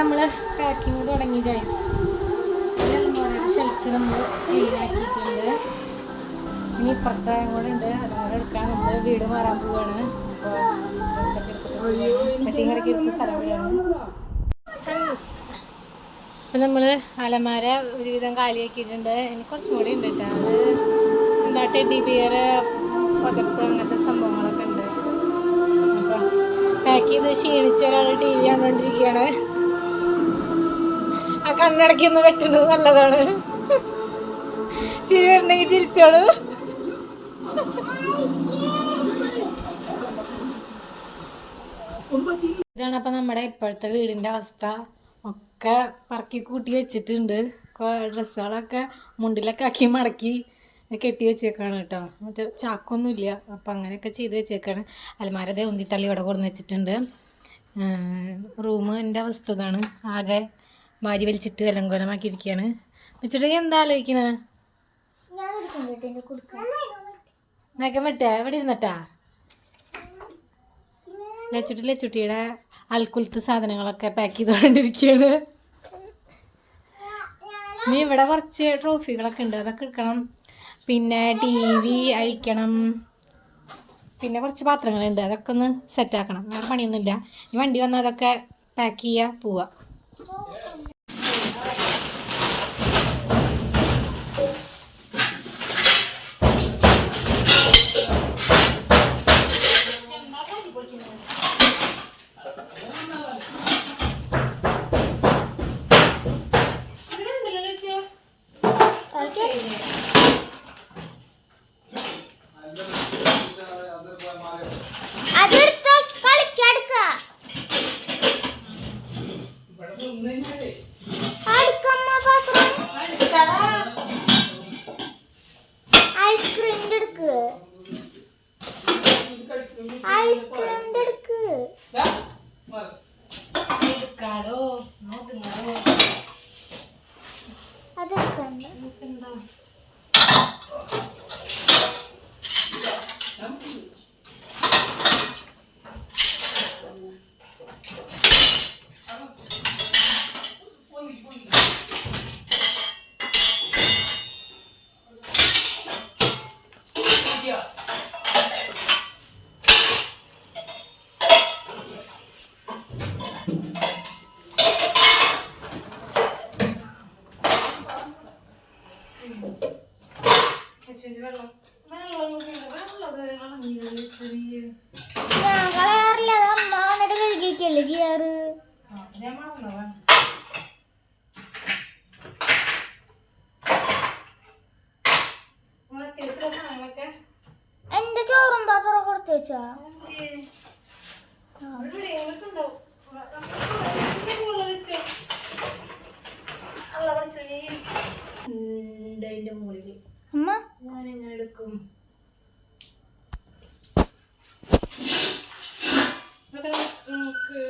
നമ്മൾ പാക്കിങ് തുടങ്ങി guys shelf നമ്മൾ ക്ലീൻ ആക്കിയിട്ടുണ്ട്. ഇനി ഇപ്പുറത്തെ കൂടെ ഉണ്ട്. അതുപോലെ എടുക്കാൻ നമ്മൾ വീട് മാറാൻ പോവാണ്. അപ്പോൾ അപ്പം നമ്മൾ അലമാര ഒരുവിധം കാലിയാക്കിയിട്ടുണ്ട്. ഇനി കുറച്ചും കൂടി ഉണ്ട് കേട്ടോ. അത് എന്താ ടെഡി ബിയർ പകർപ്പ് അങ്ങനത്തെ സംഭവങ്ങളൊക്കെ ഉണ്ട്. അപ്പം പാക്ക് ചെയ്ത് ക്ഷീണിച്ച ഒരാൾ ടി വി കണ്ടുകൊണ്ടിരിക്കുകയാണ് ആ കണ്ണടക്കി ഒന്ന് വെട്ടുന്നത് നല്ലതാണ്. ചിരി വരണമെങ്കിൽ ചിരിച്ചോളൂ. ഇതാണ് അപ്പം നമ്മുടെ ഇപ്പോഴത്തെ വീടിന്റെ അവസ്ഥ. ഒക്കെ പറക്കി കൂട്ടി വെച്ചിട്ടുണ്ട്. ഡ്രസ്സുകളൊക്കെ മുണ്ടിലൊക്കെ ആക്കി മടക്കി കെട്ടി വെച്ചേക്കാണ് കേട്ടോ. മറ്റേ ചാക്കൊന്നുമില്ല. അപ്പം അങ്ങനെയൊക്കെ ചെയ്ത് വെച്ചേക്കാണ്. അലമാരതെ ഉന്തിത്തള്ളി ഇവിടെ കൊടുന്ന് വെച്ചിട്ടുണ്ട്. റൂമിന്റെ അവസ്ഥ ഇതാണ് ആകെ വാരി വലിച്ചിട്ട് അലങ്കോലമാക്കിയിരിക്കുകയാണ് വെച്ചിട്ട് എന്താ ആലോചിക്കണത് നഖം എവിടെ ഇരുന്നട്ടാ? ലച്ചുട്ടി ലച്ചുട്ടിയുടെ അൽക്കുലത്ത് സാധനങ്ങളൊക്കെ പാക്ക് ചെയ്തുകൊണ്ടിരിക്കുകയാണ് നീ ഇവിടെ കുറച്ച് ട്രോഫികളൊക്കെ ഉണ്ട് അതൊക്കെ എടുക്കണം. പിന്നെ ടി വി അഴിക്കണം പിന്നെ കുറച്ച് പാത്രങ്ങളുണ്ട് അതൊക്കെ ഒന്ന് സെറ്റാക്കണം വേറെ പണിയൊന്നുമില്ല. ഈ വണ്ടി വന്നാൽ അതൊക്കെ പാക്ക് ചെയ്യുക പോവുക Nem direito. വെള്ളം വെള്ളം വെള്ളം ചെറിയ ചെയ്യാറ് ഞാൻ സാധനങ്ങളൊക്കെ എന്റെ ചോറും പാത്രം കൊടുത്തു വെച്ചാ അതിന്റെ മുകളിൽ അമ്മ ഞാൻ എങ്ങനെ എടുക്കും നമുക്ക്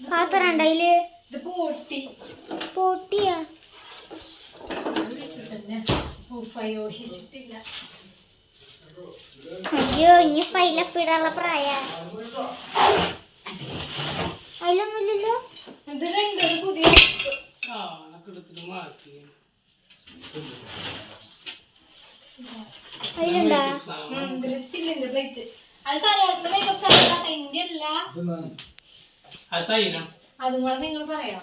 പാത്രം ഇത് പൊട്ടി. പൊട്ടിയാ അത് വെച്ചിട്ട് തന്നെ ഉപയോഗിച്ചിട്ടില്ല. അയ്യോ ഇനി ഫൈലപ്പിടാനുള്ള പ്രായ. അതിലൊന്നുമില്ലല്ലോ ഇതിലുണ്ട് അത് പുതിയ അതിലുണ്ടാ? ഉം, ഇതിൽ ചില്ലിന്റെ പ്ലേറ്റ് അത് സാധനത്തിന്റെ മേക്കപ്പ് സാധനം എന്റെ അല്ല അതും കൂടെ നിങ്ങൾ പറയാം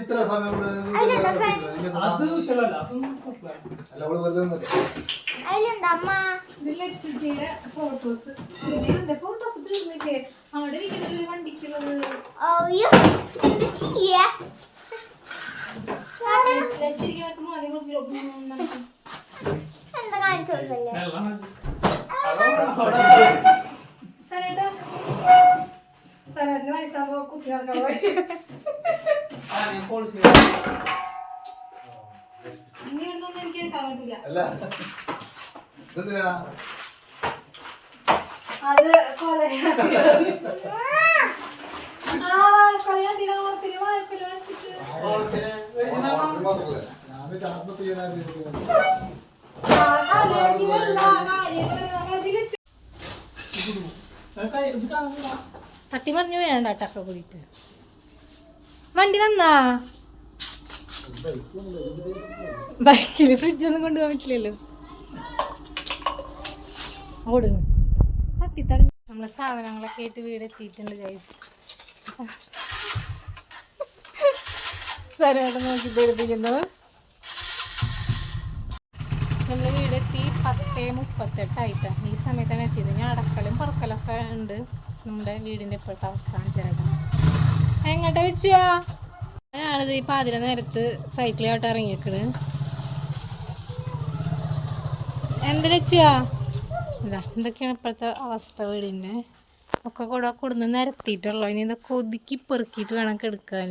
ഇത്ര സമയം അത് വിഷയമല്ല കുഴപ്പമില്ല. അല്ല, അവൾ വെറുതെ ഫോട്ടോസ് ഫോട്ടോസ് അവിടെ വണ്ടിക്കുള്ളത്. എന്താ ചെയ്യാ? വയസ്സാകുമ്പോ കുത്തി നടക്കാൻ. ഇനി ഇവിടുന്നൊന്നും എനിക്ക് എടുക്കാൻ പറ്റില്ല? അത് കൊലയാ കൊലയാ ഓണത്തിന് വാഴക്കൊല വെച്ചിട്ട് ഓണത്തിന് ഓണം ഓണത്തിന് തട്ടി പറഞ്ഞു വേണ്ട ടക്ക കൂടിയിട്ട്. വണ്ടി വന്നാ? ബൈക്കിൽ ഫ്രിഡ്ജൊന്നും കൊണ്ടുപോകാൻ പറ്റില്ലല്ലോ. ഓടുന്നു തട്ടി തടഞ്ഞു നമ്മളെ സാധനങ്ങളൊക്കെ ആയിട്ട് വീട് എത്തിയിട്ടുണ്ട് ഗൈസ് സ്ഥലമായിട്ട് നോക്കി പേടിപ്പിക്കുന്നു നമ്മൾ വീടെത്തി പത്തേ മുപ്പത്തെട്ടായിട്ടാണ് ഈ സമയത്താണ് എത്തിയത്. ഞാൻ അടക്കലും പറക്കലൊക്കെ ഉണ്ട്. നമ്മുടെ വീടിന്റെ ഇപ്പോഴത്തെ അവസ്ഥ ചേട്ടാ. എങ്ങോട്ടെ വെച്ചാ ഞാനിത് ഈ പാതിര നേരത്ത് സൈക്കിളായിട്ട് ഇറങ്ങിയേക്കണ്. എന്താ വെച്ചാ ഇതാ ഇപ്പോഴത്തെ അവസ്ഥ വീടിന്റെ? ഒക്കെ കൂടെ കൊടുന്ന് നിരത്തിയിട്ടുള്ളൂ. ഇനി ഇതൊക്കെ ഒതുക്കി പെറുക്കിയിട്ട് വേണം കെടുക്കാൻ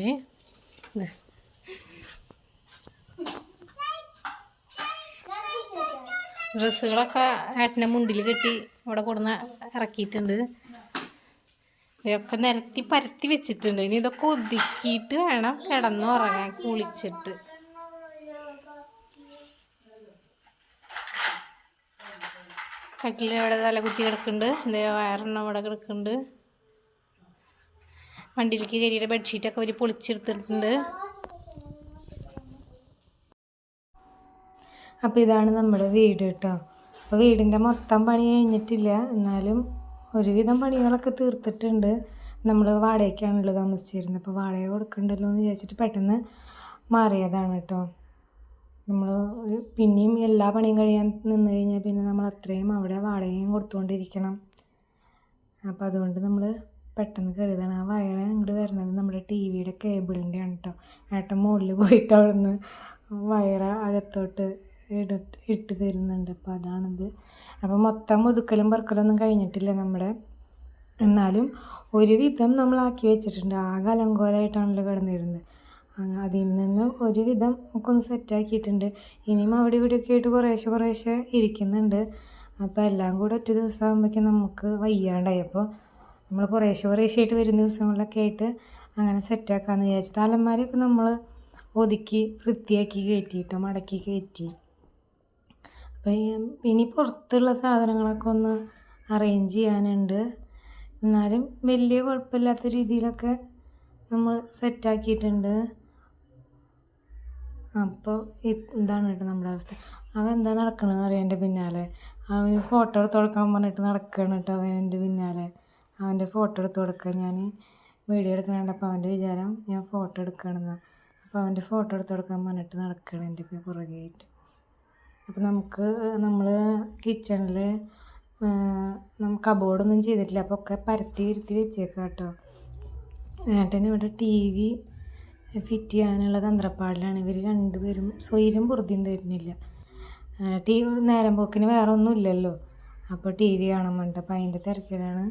ഡ്രസ്സുകളൊക്കെ ഏട്ടന്റെ മുണ്ടിൽ കെട്ടി ഇവിടെ കൊടുന്ന് ഇറക്കിയിട്ടുണ്ട്. ഇതൊക്കെ നിരത്തി പരത്തി വെച്ചിട്ടുണ്ട്. ഇനി ഇതൊക്കെ ഒതുക്കിയിട്ട് വേണം കിടന്നുറങ്ങാൻ കുളിച്ചിട്ട്. കട്ടിൽ ഇവിടെ തല കുത്തി കിടക്കുന്നുണ്ട്. എന്തേ വയറെണ്ണം ഇവിടെ കിടക്കുന്നുണ്ട്. വണ്ടിയിലേക്ക് കയറിയിട്ട് ബെഡ്ഷീറ്റൊക്കെ അവർ പൊളിച്ചെടുത്തിട്ടുണ്ട്. അപ്പോൾ ഇതാണ് നമ്മുടെ വീട് കേട്ടോ. അപ്പോൾ വീടിന്റെ മൊത്തം പണി കഴിഞ്ഞിട്ടില്ല. എന്നാലും ഒരുവിധം പണികളൊക്കെ തീർത്തിട്ടുണ്ട്. നമ്മൾ വാടകയ്ക്കാണല്ലോ താമസിച്ചിരുന്നത്. അപ്പോൾ വാടക കൊടുക്കണ്ടല്ലോ എന്ന് വിചാരിച്ചിട്ട് പെട്ടെന്ന് മാറിയതാണ് കേട്ടോ. നമ്മൾ പിന്നെയും എല്ലാ പണിയും കഴിയാൻ നിന്ന് കഴിഞ്ഞാൽ പിന്നെ നമ്മൾ അത്രയും അവിടെ വാടകയും കൊടുത്തുകൊണ്ടിരിക്കണം അപ്പോൾ അതുകൊണ്ട് നമ്മൾ പെട്ടെന്ന് കരുതണം. ആ വയറ് അങ്ങോട്ട് വരുന്നത് നമ്മുടെ ടി വിയുടെ കേബിളിന്റെ ആണ് കേട്ടോ. ഏട്ടൻ മുകളിൽ പോയിട്ട് അവിടെ നിന്ന് വയറ് അകത്തോട്ട് ഇട്ട് തരുന്നുണ്ട്. അപ്പോൾ അതാണിത്. അപ്പോൾ മൊത്തം ഒതുക്കലും പെറുക്കലൊന്നും കഴിഞ്ഞിട്ടില്ല നമ്മുടെ. എന്നാലും ഒരുവിധം നമ്മളാക്കി വെച്ചിട്ടുണ്ട്. ആകെ അലങ്കോലമായിട്ടാണല്ലോ കിടന്നിരുന്നത്. അതിൽ നിന്ന് ഒരുവിധം ഒക്കെ ഒന്ന് സെറ്റാക്കിയിട്ടുണ്ട് ഇനിയും അവിടെ ഇവിടെയൊക്കെ ആയിട്ട് കുറേശ്ശെ കുറേശ്ശെ ഇരിക്കുന്നുണ്ട്. അപ്പോൾ എല്ലാം കൂടെ ഒറ്റ ദിവസം ആകുമ്പോഴേക്കും നമുക്ക് വയ്യാണ്ടായി. അപ്പോൾ നമ്മൾ കുറേശ്ശെ കുറേശ്ശെ ആയിട്ട് വരുന്ന ദിവസങ്ങളിലൊക്കെ ആയിട്ട് അങ്ങനെ സെറ്റാക്കാമെന്ന് വിചാരിച്ചു. തലമാരെയൊക്കെ നമ്മൾ ഒതുക്കി വൃത്തിയാക്കി കയറ്റിയിട്ടോ മടക്കി കയറ്റി. അപ്പോൾ ഇനി പുറത്തുള്ള സാധനങ്ങളൊക്കെ ഒന്ന് അറേഞ്ച് ചെയ്യാനുണ്ട്. എന്നാലും വലിയ കുഴപ്പമില്ലാത്ത രീതിയിലൊക്കെ നമ്മൾ സെറ്റാക്കിയിട്ടുണ്ട് അപ്പോൾ ഇതാണ് കേട്ടോ നമ്മുടെ അവസ്ഥ. അവൻ എന്താ നടക്കണമെന്ന് അറിയാം എന്റെ പിന്നാലെ. അവന് ഫോട്ടോ എടുത്ത് കൊടുക്കാൻ പറഞ്ഞിട്ട് നടക്കുകയാണ് കേട്ടോ അവൻ എന്റെ പിന്നാലെ. അവന്റെ ഫോട്ടോ എടുത്ത് കൊടുക്കാൻ ഞാൻ വീഡിയോ എടുക്കണുണ്ടപ്പോൾ അവന്റെ വിചാരം ഞാൻ ഫോട്ടോ എടുക്കുകയാണെന്ന്. അപ്പോൾ അവന്റെ ഫോട്ടോ എടുത്ത് കൊടുക്കാൻ പറഞ്ഞിട്ട് നടക്കുകയാണ് എന്റെ പുറകെ ആയിട്ട് അപ്പോൾ നമുക്ക് നമ്മൾ കിച്ചണിൽ നമുക്ക് കബോർഡൊന്നും ചെയ്തിട്ടില്ല. അപ്പോൾ ഒക്കെ പരത്തി വരുത്തി വെച്ചേക്കാം കേട്ടോ ഏട്ടന് ഇവിടെ ടി വി ഫിറ്റ് ചെയ്യാനുള്ള തന്ത്രപ്പാടിലാണ്. ഇവർ രണ്ടുപേരും സ്വൈര്യം പൊറുതിയും തരുന്നില്ല. ടി വി നേരം പോക്കിന് വേറെ ഒന്നും ഇല്ലല്ലോ അപ്പോൾ ടി വി കാണാൻ വേണ്ട അപ്പോൾ അതിന്റെ തിരക്കിലാണ്